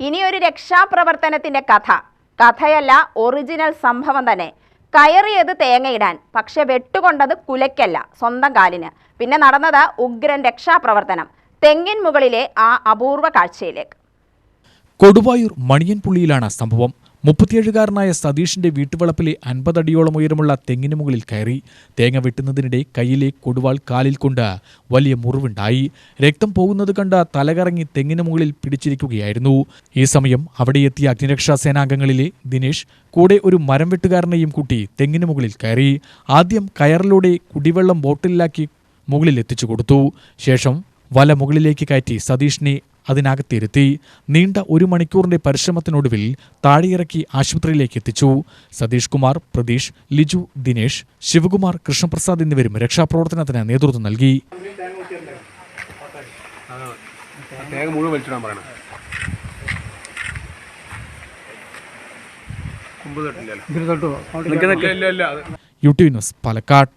ഇനിയൊരു രക്ഷാപ്രവർത്തനത്തിന്റെ കഥ. കഥയല്ല ഒറിജിനൽ സംഭവം തന്നെ. കയറിയത് തേങ്ങയിടാൻ പക്ഷെ വെട്ടുകൊണ്ടത് കുലയ്ക്കല്ല സ്വന്തം കാലിന്. പിന്നെ നടന്നത് ഉഗ്രൻ രക്ഷാപ്രവർത്തനം തെങ്ങിൻ മുകളിലെ ആ അപൂർവ കാഴ്ചയിലേക്ക്. കൊടുവായൂർ മണിയൻപുള്ളിയിലാണ് സംഭവം. മുപ്പത്തിയേഴുകാരനായ സതീഷിന്റെ വീട്ടുവളപ്പിലെ അൻപതടിയോളം ഉയരമുള്ള തെങ്ങിന് മുകളിൽ കയറി തേങ്ങ വെട്ടുന്നതിനിടെ കയ്യിലെ കൊടുവാൾ കാലിൽ കൊണ്ട് വലിയ മുറിവുണ്ടായി. രക്തം പോകുന്നത് കണ്ട തലകറങ്ങി തെങ്ങിന് മുകളിൽ പിടിച്ചിരിക്കുകയായിരുന്നു. ഈ സമയം അവിടെയെത്തിയ അഗ്നിരക്ഷാ സേനാംഗങ്ങളിലെ ദിനേശ് കൂടെ ഒരു മരം വെട്ടുകാരനെയും കൂട്ടി തെങ്ങിന് മുകളിൽ കയറി. ആദ്യം കയറിലൂടെ കുടിവെള്ളം ബോട്ടിലാക്കി മുകളിൽ എത്തിച്ചു കൊടുത്തു. ശേഷം വല മുകളിലേക്ക് കയറ്റി സതീഷിനെ അതിനകത്തിരുത്തി നീണ്ട ഒരു മണിക്കൂറിന്റെ പരിശ്രമത്തിനൊടുവിൽ താഴെയിറക്കി ആശുപത്രിയിലേക്ക് എത്തിച്ചു. സതീഷ് കുമാർ പ്രതീഷ് ലിജു ദിനേശ് ശിവകുമാർ കൃഷ്ണപ്രസാദ് എന്നിവരും രക്ഷാപ്രവർത്തനത്തിന് നേതൃത്വം നൽകി. U T news Palakkad.